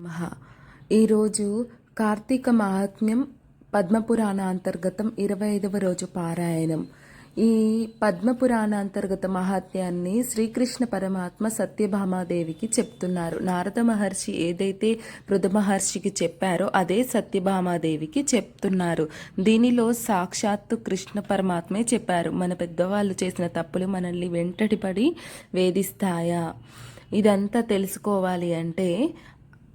మహా. ఈరోజు కార్తీక మహాత్మ్యం పద్మపురాణ అంతర్గతం ఇరవై ఐదవ రోజు పారాయణం. ఈ పద్మపురాణ అంతర్గత మహాత్మ్యాన్ని శ్రీకృష్ణ పరమాత్మ సత్యభామాదేవికి చెప్తున్నారు. నారద మహర్షి ఏదైతే పృథ మహర్షికి చెప్పారో అదే సత్యభామాదేవికి చెప్తున్నారు. దీనిలో సాక్షాత్తు కృష్ణ పరమాత్మే చెప్పారు. మన పెద్దవాళ్ళు చేసిన తప్పులు మనల్ని వెంటడిపడి వేధిస్తాయా? ఇదంతా తెలుసుకోవాలి అంటే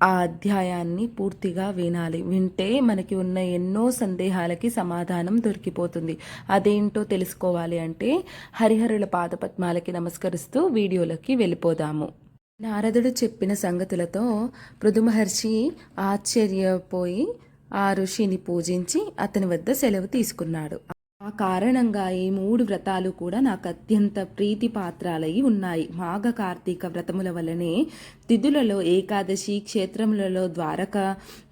ఆ అధ్యాయాన్ని పూర్తిగా వినాలి. వింటే మనకి ఉన్న ఎన్నో సందేహాలకి సమాధానం దొరికిపోతుంది. అదేంటో తెలుసుకోవాలి అంటే హరిహరుల పాదపద్మాలకి నమస్కరిస్తూ వీడియోలోకి వెళ్ళిపోదాము. నారదుడు చెప్పిన సంగతులతో మహర్షి ఆశ్చర్యపోయి ఆ ఋషిని పూజించి అతని వద్ద సెలవు తీసుకున్నాడు. ఆ కారణంగా ఈ మూడు వ్రతాలు కూడా నాకు అత్యంత ప్రీతిపాత్రాలై ఉన్నాయి. మాఘ కార్తీక వ్రతముల వలనే తిథులలో ఏకాదశి క్షేత్రములలో ద్వారక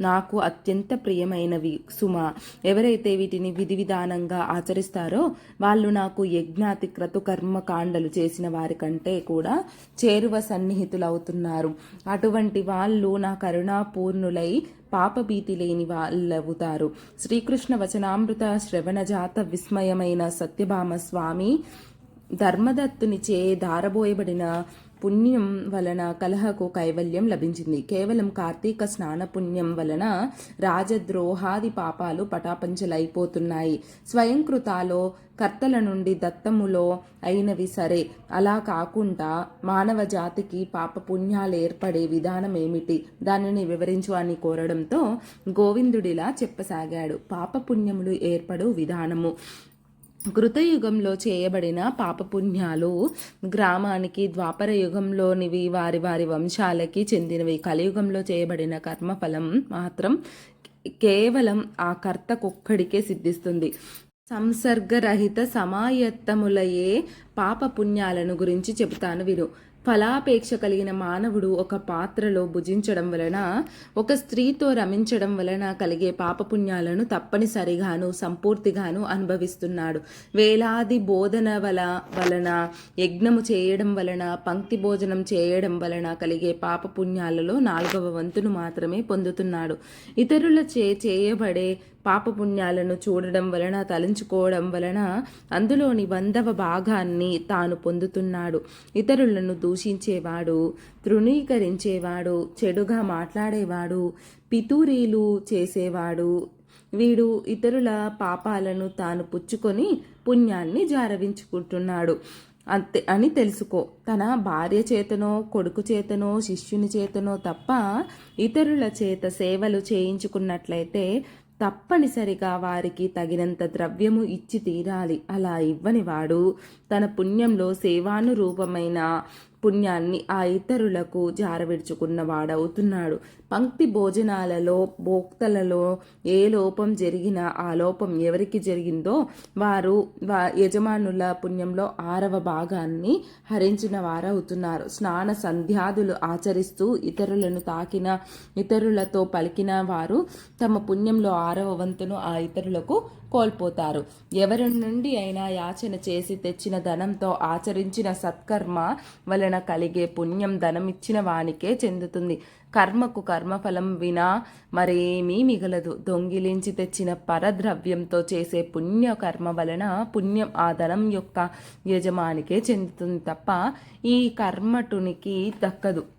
నాకు అత్యంత ప్రియమైనవి. సుమ ఎవరైతే వీటిని విధి విధానంగా ఆచరిస్తారో వాళ్ళు నాకు యజ్ఞాతి క్రతు చేసిన వారి కంటే కూడా చేరువ సన్నిహితులవుతున్నారు. అటువంటి వాళ్ళు నా కరుణాపూర్ణులై పాపభీతి లేని వాళ్ళవుతారు. శ్రీకృష్ణ వచనామృత శ్రవణజాత విస్మయమైన సత్యభామ స్వామి ధర్మదత్తునిచే దారబోయబడిన పుణ్యం వలన కలహకు కైవల్యం లభించింది. కేవలం కార్తీక స్నాన పుణ్యం వలన రాజద్రోహాది పాపాలు పటాపంచలైపోతున్నాయి. స్వయంకృతాలో కర్తల నుండి దత్తములో అయినవి సరే. అలా కాకుండా మానవ జాతికి పాప పుణ్యాలు ఏర్పడే విధానం ఏమిటి? దానిని వివరించు అని కోరడంతో గోవిందుడిలా చెప్పసాగాడు. పాప పుణ్యములు ఏర్పడు విధానము. కృతయుగంలో చేయబడిన పాపపుణ్యాలు గ్రామానికి ద్వాపర యుగంలోనివి వారి వారి వంశాలకి చెందినవి. కలియుగంలో చేయబడిన కర్మఫలం మాత్రం కేవలం ఆ కర్తకొక్కడికే సిద్ధిస్తుంది. సంసర్గరహిత సమాయత్తములయే పాపపుణ్యాలను గురించి చెబుతాను విను. ఫలాపేక్ష కలిగిన మానవుడు ఒక పాత్రలో భుజించడం వలన ఒక స్త్రీతో రమించడం వలన కలిగే పాపపుణ్యాలను తప్పనిసరిగాను సంపూర్తిగాను అనుభవిస్తున్నాడు. వేలాది బోధన వల వలన యజ్ఞము చేయడం వలన పంక్తి భోజనం చేయడం వలన కలిగే పాపపుణ్యాలలో నాలుగవ వంతును మాత్రమే పొందుతున్నాడు. ఇతరుల చే చేయబడే పాపపుణ్యాలను చూడడం వలన తలంచుకోవడం వలన అందులోని వందవ భాగాన్ని తాను పొందుతున్నాడు. ఇతరులను దూషించేవాడు తృణీకరించేవాడు చెడుగా మాట్లాడేవాడు పితూరీలు చేసేవాడు. వీడు ఇతరుల పాపాలను తాను పుచ్చుకొని పుణ్యాన్ని జారవించుకుంటున్నాడు. అంతే అని తెలుసుకో. తన భార్య చేతనో కొడుకు చేతనో శిష్యుని చేతనో తప్ప ఇతరుల చేత సేవలు చేయించుకున్నట్లయితే తప్పనిసరిగా వారికి తగినంత ద్రవ్యము ఇచ్చి తీరాలి. అలా ఇవ్వని వాడు తన పుణ్యంలో సేవానురూపమైన పుణ్యాన్ని ఆ ఇతరులకు జారవిడుచుకున్న వాడవుతున్నాడు. పంక్తి భోజనాలలో భోక్తలలో ఏ లోపం జరిగినా ఆ లోపం ఎవరికి జరిగిందో వారు వా యజమానుల పుణ్యంలో ఆరవ భాగాన్ని హరించిన వారవుతున్నారు. స్నాన సంధ్యాదులు ఆచరిస్తూ ఇతరులను తాకిన ఇతరులతో పలికిన వారు తమ పుణ్యంలో ఆరవ వంతును ఆ ఇతరులకు కోల్పోతారు. ఎవరి నుండి అయినా యాచన చేసి తెచ్చిన ధనంతో ఆచరించిన సత్కర్మ వలన కలిగే పుణ్యం ధనమిచ్చిన వానికే చెందుతుంది. కర్మకు కర్మఫలం వినా మరేమీ మిగలదు. దొంగిలించి తెచ్చిన పరద్రవ్యంతో చేసే పుణ్య కర్మ వలన పుణ్యం ఆ ధనం యొక్క యజమానికే చెందుతుంది తప్ప ఈ కర్మటునికి దక్కదు.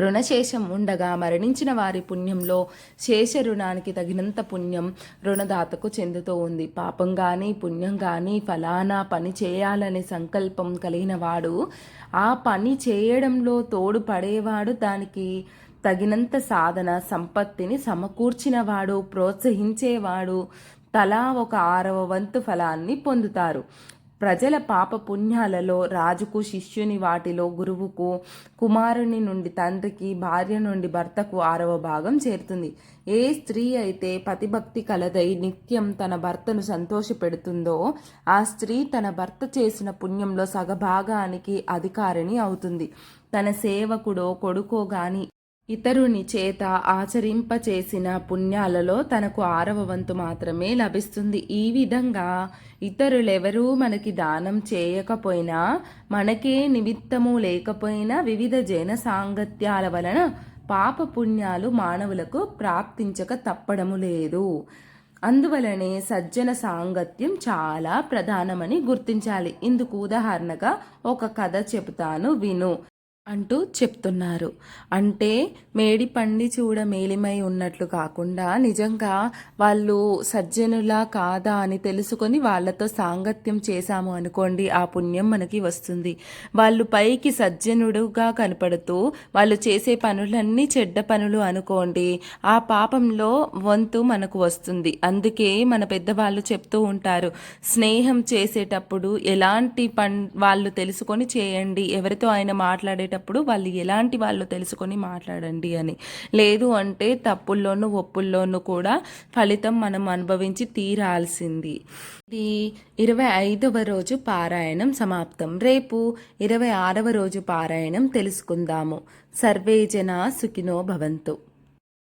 రుణశేషం ఉండగా మరణించిన వారి పుణ్యంలో శేష రుణానికి తగినంత పుణ్యం రుణదాతకు చెందుతూ ఉంది. పాపం కానీ పుణ్యం కానీ ఫలానా పని చేయాలనే సంకల్పం కలిగిన వాడు ఆ పని చేయడంలో తోడుపడేవాడు దానికి తగినంత సాధన సంపత్తిని సమకూర్చినవాడు ప్రోత్సహించేవాడు తలా ఒక ఆరవ వంతు ఫలాన్ని పొందుతారు. ప్రజల పాప పుణ్యాలలో రాజుకు శిష్యుని వాటిలో గురువుకు కుమారుని నుండి తండ్రికి భార్య నుండి భర్తకు ఆరవ భాగం చేరుతుంది. ఏ స్త్రీ అయితే పతిభక్తి కలదై నిత్యం తన భర్తను సంతోషపెడుతుందో ఆ స్త్రీ తన భర్త చేసిన పుణ్యంలో సగభాగానికి అధికారిణి అవుతుంది. తన సేవకుడో కొడుకో గాని ఇతరుని చేత ఆచరింపచేసిన పుణ్యాలలో తనకు ఆరవ వంతు మాత్రమే లభిస్తుంది. ఈ విధంగా ఇతరులెవరూ మనకి దానం చేయకపోయినా మనకే నిమిత్తము లేకపోయినా వివిధ జన సాంగత్యాల వలన పాప పుణ్యాలు మానవులకు ప్రాప్తించక తప్పడము లేదు. అందువలనే సజ్జన సాంగత్యం చాలా ప్రధానమని గుర్తించాలి. ఇందుకు ఉదాహరణగా ఒక కథ చెబుతాను విను. అంటూ చెప్తున్నారు. అంటే మేడి పండి చూడ మేలిమై ఉన్నట్లు కాకుండా నిజంగా వాళ్ళు సజ్జనులా కాదా అని తెలుసుకొని వాళ్ళతో సాంగత్యం చేశాము అనుకోండి ఆ పుణ్యం మనకి వస్తుంది. వాళ్ళు పైకి సజ్జనుడుగా కనపడుతూ వాళ్ళు చేసే పనులన్నీ చెడ్డ పనులు అనుకోండి ఆ పాపంలో వంతు మనకు వస్తుంది. అందుకే మన పెద్దవాళ్ళు చెప్తూ ఉంటారు స్నేహం చేసేటప్పుడు ఎలాంటి పన్ వాళ్ళు తెలుసుకొని చేయండి ఎవరితో ఆయన మాట్లాడేటప్పుడు వాళ్ళు ఎలాంటి వాళ్ళు తెలుసుకొని మాట్లాడండి అని. లేదు అంటే తప్పుల్లోనూ ఒప్పుల్లోనూ కూడా ఫలితం మనం అనుభవించి తీరాల్సింది. ఇది ఇరవై ఐదవ రోజు పారాయణం సమాప్తం. రేపు ఇరవై ఆరవ రోజు పారాయణం తెలుసుకుందాము. సర్వే జన సుఖినో భవంతు.